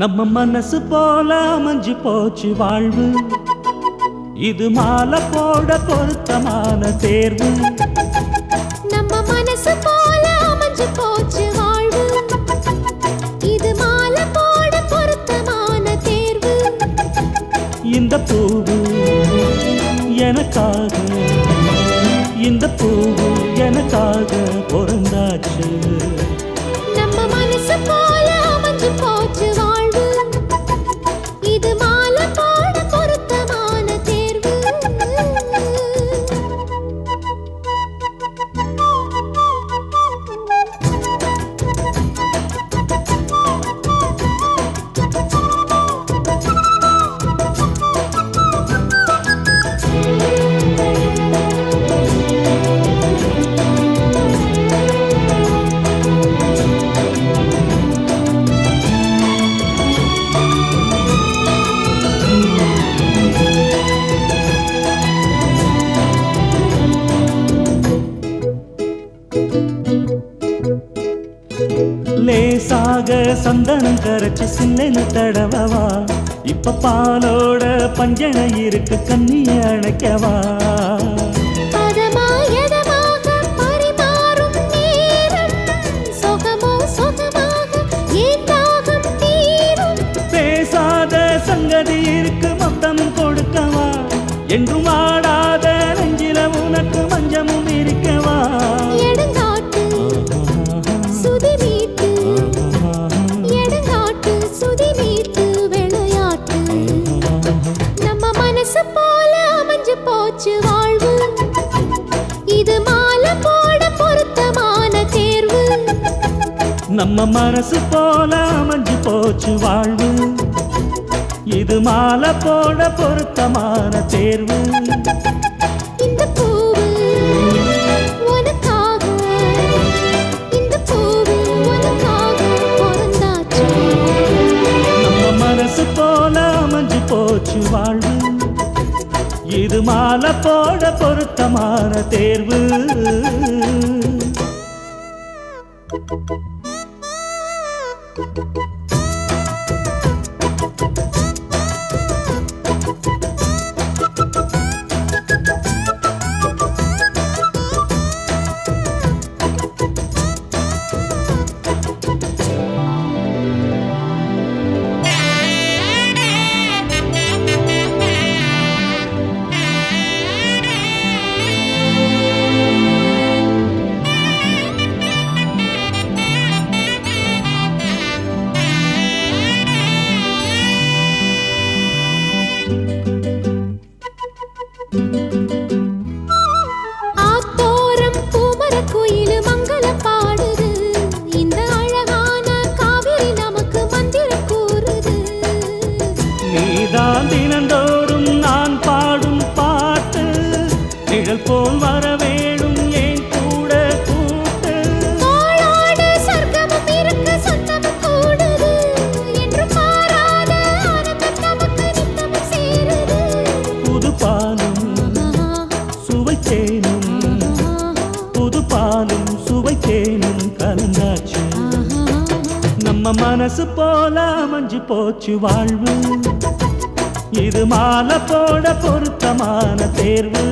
நம்ம மனசு போல அமைஞ்சு போச்சு வாழ்வு. இது மாலை போட பொருத்தமான தேர்வு. நம்ம மனசு போல அமைஞ்சு போச்சு வாழ்வு. இது மாலை போட பொருத்தமான தேர்வு. இந்த பூவு எனக்காக இந்த பூவு எனக்காக பொருந்தாச்சு லேசாக சந்தனம் கரைச்சு சில்லெனு தடவவா? இப்ப பாலோட பஞ்சனை இருக்கு கண்ணிய அணைக்கவா? சங்கதி இருக்கு மொத்தம் கொடுக்கவா? என்றும் போச்சு வாழ்வு. இது மாலை போட பொருத்தமான தேர்வு. நம்ம மனசு போல அமைஞ்சு போச்சு வாழ்வு. இது மாலை போட பொருத்தமான தேர்வு. இந்த பூவு உனக்காக இந்த பூவு உனக்காக பிறந்தாச்சு. நம்ம மனசு போல அமைஞ்சு போச்சு வாழ்வு. இது மாலை போட பொருத்தமான தேர்வு மனசு போல அமைஞ்சு போச்சு வாழ்வு. இது மாலை போட பொருத்தமான தேர்வு.